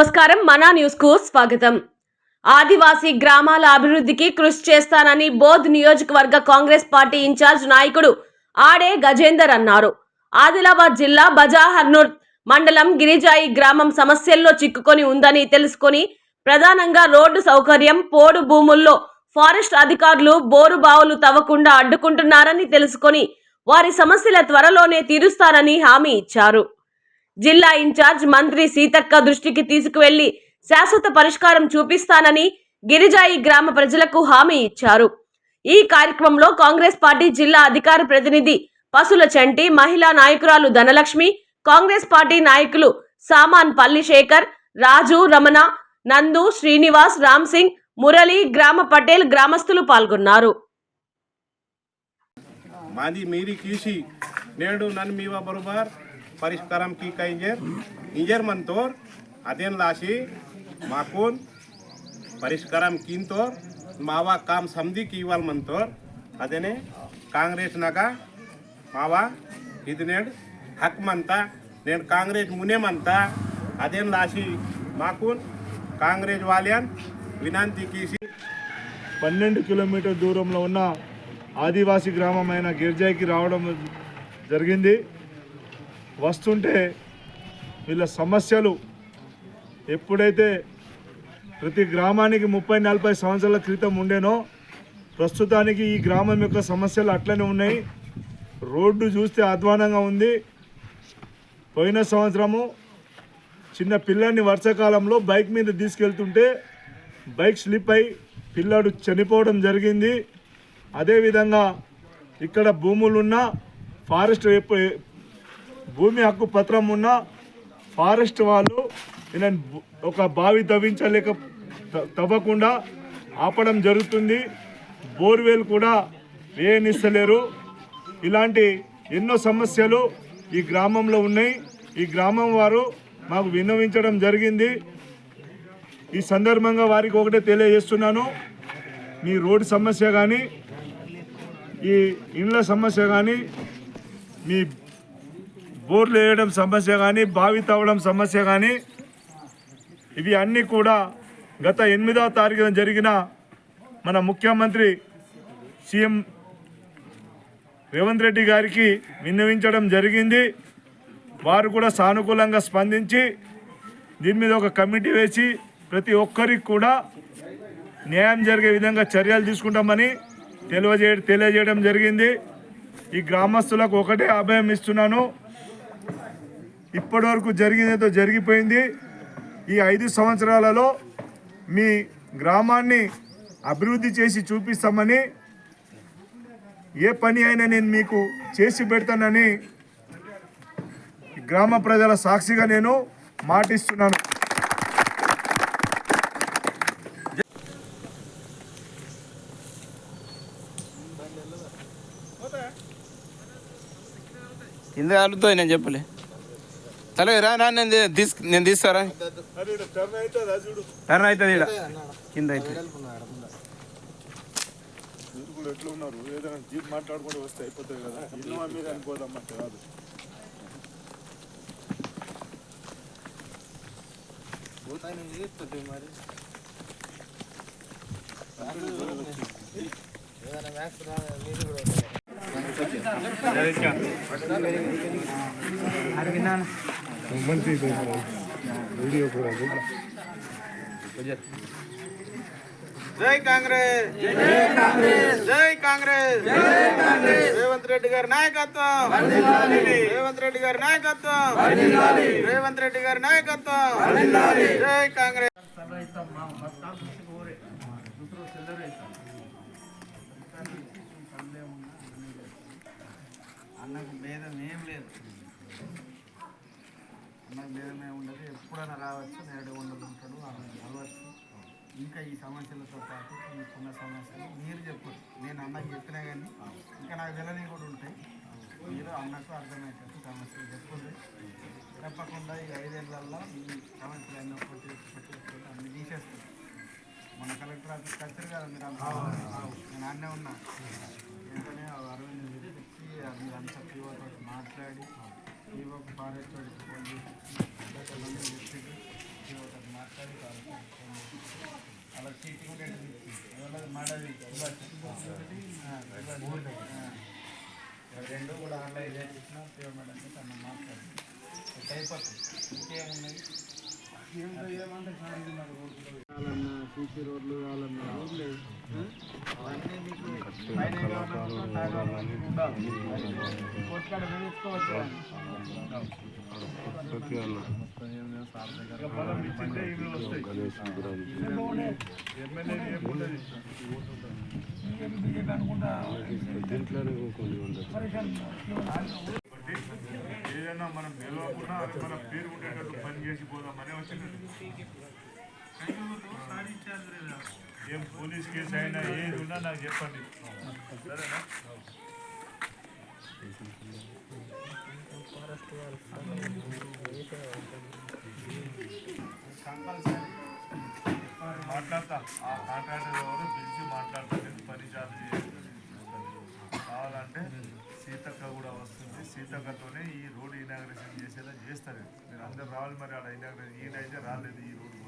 నమస్కారం. మనా న్యూస్కు స్వాగతం. ఆదివాసీ గ్రామాల అభివృద్ధికి కృషి చేస్తానని బోధ్ నియోజకవర్గ కాంగ్రెస్ పార్టీ ఇన్ఛార్జ్ నాయకుడు ఆడే గజేందర్ అన్నారు. ఆదిలాబాద్ జిల్లా బజాహర్నూర్ మండలం గిరిజాయి గ్రామం సమస్యల్లో చిక్కుకొని ఉందని తెలుసుకొని ప్రధానంగా రోడ్డు సౌకర్యం పోడు భూముల్లో ఫారెస్ట్ అధికారులు బోరు బావులు తవ్వకుండా అడ్డుకుంటున్నారని తెలుసుకొని వారి సమస్యల త్వరలోనే తీరుస్తానని హామీ ఇచ్చారు. జిల్లా ఇన్ఛార్జ్ మంత్రి సీతక్క దృష్టికి తీసుకువెళ్ళి శాశ్వత పరిష్కారం చూపిస్తానని గిరిజాయి గ్రామ ప్రజలకు హామీ ఇచ్చారు. ఈ కార్యక్రమంలో కాంగ్రెస్ పార్టీ జిల్లా అధికార ప్రతినిధి పసుల చంటి మహిళా నాయకురాలు ధనలక్ష్మి కాంగ్రెస్ పార్టీ నాయకులు సామాన్ పల్లిశేఖర్ రాజు రమణ నందు శ్రీనివాస్ రామ్ సింగ్ మురళి గ్రామ పటేల్ గ్రామస్తులు పాల్గొన్నారు. మాది మీరి కీసి. నేడు నన్ను మీవా బరుబార్. परिष्कार की का इंजर इंजर मन तोर अदेन लाशी माकून परिष्कार कीन तोर मावा काम समझी की वाल मन तोर अदेने कांग्रेस नगा मावा इतने हक मनता ने कांग्रेस मुने मनता अदेन लाशी माकून कांग्रेस वालियन विनंती की पन्े किलोमीटर दूर में उ आदिवासी ग्राम गिर्जा की राव जी వస్తుంటే వీళ్ళ సమస్యలు ఎప్పుడైతే ప్రతి గ్రామానికి ముప్పై నలభై సంవత్సరాల క్రితం ఉండేనో ప్రస్తుతానికి ఈ గ్రామం యొక్క సమస్యలు అట్లనే ఉన్నాయి. రోడ్డు చూస్తే అధ్వానంగా ఉంది. పోయిన సంవత్సరము చిన్న పిల్లల్ని వర్షాకాలంలో బైక్ మీద తీసుకెళ్తుంటే బైక్ స్లిప్ అయి పిల్లాడు చనిపోవడం జరిగింది. అదేవిధంగా ఇక్కడ భూములున్న ఫారెస్ట్ భూమి హక్కు పత్రం ఉన్న ఫారెస్ట్ వాళ్ళు ఈయన ఒక బావి తవ్వించలేక తవ్వకుండా ఆపడం జరుగుతుంది. బోర్వెల్ కూడా వేయనిస్తలేరు. ఇలాంటి ఎన్నో సమస్యలు ఈ గ్రామంలో ఉన్నాయి. ఈ గ్రామం వారు మాకు విన్నవించడం జరిగింది. ఈ సందర్భంగా వారికి ఒకటే తెలియజేస్తున్నాను. మీ రోడ్డు సమస్య కానీ ఈ ఇండ్ల సమస్య కానీ మీ బోర్లు వేయడం సమస్య కానీ బావి తవ్వడం సమస్య కానీ ఇవి అన్నీ కూడా గత ఎనిమిదవ తారీఖున జరిగిన మన ముఖ్యమంత్రి సీఎం రేవంత్ రెడ్డి గారికి విన్నవించడం జరిగింది. వారు కూడా సానుకూలంగా స్పందించి దీని మీద ఒక కమిటీ వేసి ప్రతి ఒక్కరికి కూడా న్యాయం జరిగే విధంగా చర్యలు తీసుకుంటామని తెలియజే తెలియజేయడం జరిగింది. ఈ గ్రామస్తులకు ఒకటే అభయం ఇస్తున్నాను. ఇప్పటివరకు జరిగినదో జరిగిపోయింది. ఈ ఐదు సంవత్సరాలలో మీ గ్రామాన్ని అభివృద్ధి చేసి చూపిస్తామని ఏ పని అయినా నేను మీకు చేసి పెడతానని గ్రామ ప్రజల సాక్షిగా నేను మాటిస్తున్నాను. కింద అడుగుతాయి నేను చెప్పలే. సరే రా నా నేను తీసు నేను తీస్తారా? టర్న్ అవుతుంది ఇక్కడ కింద అవుతుంది మీరు కూడా ఎట్లా ఉన్నారు ఏదైనా జీప్ మాట్లాడుకుంటూ వస్తే అయిపోతుంది కదా ఇన్నోవా మీద అనుకోదమ్మంటే కాదు వీడియో కూడా జై కాంగ్రెస్! జై కాంగ్రెస్! జై కాంగ్రెస్! రేవంత్ రెడ్డి గారి నాయకత్వం! రేవంత్ రెడ్డి గారి నాయకత్వం! రేవంత్ రెడ్డి గారి నాయకత్వం! జై కాంగ్రెస్! అన్నకు భేదం ఏం లేదు. ఏమి ఉండదు ఎప్పుడైనా రావచ్చు నేడు ఉండదు ఉంటాడు కలవచ్చు ఇంకా ఈ సమస్యలతో పాటు మీకున్న సమస్యలు మీరు చెప్పరు నేను అన్నకు చెప్పినా కానీ ఇంకా నాకు తెలియని కూడా ఉంటాయి. మీరు అన్నకు అర్థమయ్యేటట్టు సమస్యలు చెప్పండి. తప్పకుండా ఈ ఐదేళ్ళలో ఈ సమస్యలు అన్నీ ఒకటి ఒకటి ఒకటి అన్ని తీసేస్తాం. మన కలెక్టర్ ఆఫీస్ వచ్చారు కదా మీరు నేను అన్నే ఉన్నా. వెంటనే అరవింద్ పిలిపించి మీరు అంతా మాట్లాడి పీఓకి ఫారెస్ట్ వాడికి ఫోన్ చేసి చెప్పి ఒకటి మాట్లాడి అలా సీట్ మాడది రెండు కూడా ఆన్లైన్ చేసినా పేమెంట్ అంటే తను మాట్లాడి అయిపోతుంది ఇంకేమున్నాయి కావాలన్నా సీసీ రోడ్లు కావాలన్నా రోడ్లు అవన్నీ మీకు పైన కొట్టుకాడ వేసుకోవచ్చు ఏదైనా మనం నిలవకుండా అది మన పేరు ఉండేటట్టు పని చేసి పోదామని వచ్చింది. ఏం పోలీస్ కేసు అయినా ఏది ఉన్నా నాకు చెప్పండి. సరేనా? మాట్లాడతా. ఆ కాంట్రాక్టర్ ఎవరు పిలిచి మాట్లాడతా. నేను పని చాలు చేయాలి కావాలంటే సీతక్క కూడా వస్తుంది ఈ రోడ్ ఇనాగ్రేషన్ చేసేలా చేస్తారు. మీరు అందరు రావాలి మరి ఆడ ఇనాగ్రేషన్ ఈయన అయితే రాలేదు ఈ రోడ్డు